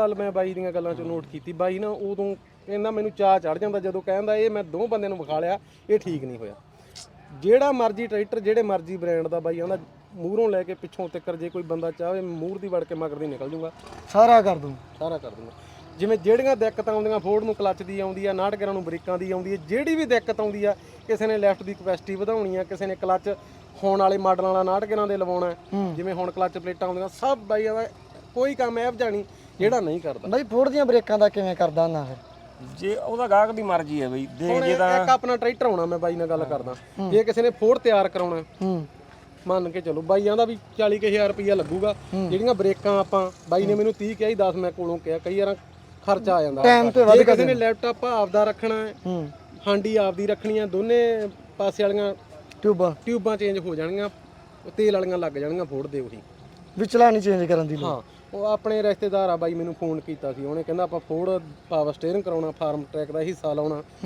ਗੱਲ ਮੈਂ ਬਾਈ ਦੀਆਂ ਗੱਲਾਂ ਚੋਂ ਨੋਟ ਕੀਤੀ। ਬਾਈ ਨਾ ਉਦੋਂ ਕਹਿੰਦਾ ਮੈਨੂੰ ਚਾਹ ਚੜ ਜਾਂਦਾ ਜਦੋਂ ਕਹਿੰਦਾ ਇਹ ਮੈਂ ਦੋ ਬੰਦਿਆਂ ਨੂੰ ਵਿਖਾ ਲਿਆ ਇਹ ਠੀਕ ਨਹੀਂ ਹੋਇਆ। ਜਿਹੜਾ ਮਰਜ਼ੀ ਟਰੈਕਟਰ ਜਿਹੜੇ ਮਰਜ਼ੀ ਬ੍ਰਾਂਡ ਦਾ ਬਾਈ ਆਂਦਾ ਮੂਹਰੋਂ ਲੈ ਕੇ ਪਿੱਛੋਂ ਤੱਕਰ ਜੇ ਕੋਈ ਬੰਦਾ ਚਾਹੇ ਮੂਹਰ ਦੀ ਵੜ ਕੇ ਮਗਰ ਦੀ ਨਿਕਲ ਜੂਗਾ। ਸਾਰਾ ਕਰ ਦੂੰ। ਸਾਰਾ ਕਰ ਦੂੰਗਾ। ਜਿਵੇਂ ਜਿਹੜੀਆਂ ਦਿੱਕਤਾਂ ਆਉਂਦੀਆਂ ਫੋਰਡ ਨੂੰ ਕਲੱਚ ਦੀ ਆਉਂਦੀ ਆ ਨਾਟਕਰਾਂ ਨੂੰ ਬ੍ਰੇਕਾਂ ਦੀ ਆਉਂਦੀ ਹੈ ਜਿਹੜੀ ਵੀ ਦਿੱਕਤ ਆਉਂਦੀ ਆ ਕਿਸੇ ਨੇ ਲੈਫਟ ਦੀ ਕਪੈਸਿਟੀ ਵਧਾਉਣੀ ਆ ਕਿਸੇ ਨੇ ਕਲੱਚ ਹੋਣ ਵਾਲੇ ਮਾਡਲਾਂ ਵਾਲਾ ਨਾਟਕਰਾਂ ਦੇ ਲਵਾਉਣਾ। ਜਿਵੇਂ ਹੁਣ ਕਲੱਚ ਪਲੇਟਾਂ ਆਉਂਦੀਆਂ ਸਭ ਬਾਈ ਦਾ ਕੋਈ ਕੰਮ ਐਬ ਜਾਣੀ ਜਿਹੜਾ ਨਹੀਂ ਕਰਦਾ? ਬਾਈ ਫੋੜ ਦੀਆਂ ਬ੍ਰੇਕਾਂ ਦਾ ਕਿਵੇਂ ਕਰਦਾ ਨਾ ਫਿਰ? ਜੇ ਉਹਦਾ ਗਾਹਕ ਦੀ ਮਰਜ਼ੀ ਹੈ ਬਈ ਹੁਣ ਜੇ ਤਾਂ ਇੱਕ ਆਪਣਾ ਟਰੈਕਟਰ ਆਉਣਾ ਮੈਂ ਬਾਈ ਨਾਲ ਗੱਲ ਕਰਦਾ। ਜੇ ਕਿਸੇ ਨੇ ਫੋਰਡ ਤਿਆਰ ਕਰਾਉਣਾ ਹੂੰ ਮੰਨ ਕੇ ਚਲੋ ਬਾਈ ਆਂਦਾ ਵੀ 40000 ਰੁਪਈਆ ਲੱਗੂਗਾ। ਜਿਹੜੀਆਂ ਬ੍ਰੇਕਾਂ ਆਪਾਂ ਬਾਈ ਨੇ ਮੈਨੂੰ 30 ਕਿਹਾ ਸੀ 10 ਮੈਂ ਕੋਲੋਂ ਕਿਹਾ ਕਈ ਵਾਰਾਂ ਖਰਚਾ ਆ ਜਾਂਦਾ। Time ਤੇ ਵੱਧ ਜੇ ਕਿਸੇ ਨੇ ਲੈਪਟਾਪ ਆਪਦਾ ਰੱਖਣਾ ਹੈ ਹੂੰ। ਹਾਂਡੀ ਆਪਦੀ ਰੱਖਣੀ ਆ ਦੋਨੇ ਪਾਸੇ ਵਾਲੀਆਂ ਟਿਊਬਾਂ। ਟਿਊਬਾਂ ਚੇਂਜ ਹੋ ਜਾਣਗੀਆਂ ਉਹ ਤੇਲ ਵਾਲੀਆਂ ਲੱਗ ਜਾਣਗੀਆਂ ਫੋੜ ਦੇ ਉਹੀ। ਵਿਚਲਾ ਨਹੀਂ ਚੇਂਜ ਕਰਨ ਦੀ ਲੋੜ। ਹਾਂ। ਉਹ ਆਪਣੇ ਰਿਸ਼ਤੇਦਾਰ ਆ ਬਾਈ, ਮੈਨੂੰ ਫੋਨ ਕੀਤਾ ਸੀ। ਉਹਨੇ ਕਹਿੰਦਾ ਆਪਾਂ ਫੋੜ ਪਾਵਰ ਸਟੀਅਰਿੰਗ ਕਰਾਉਣਾ ਫਾਰਮ ਟਰੈਕ ਦਾ ਹਿੱਸਾ ਲਾਉਣਾ।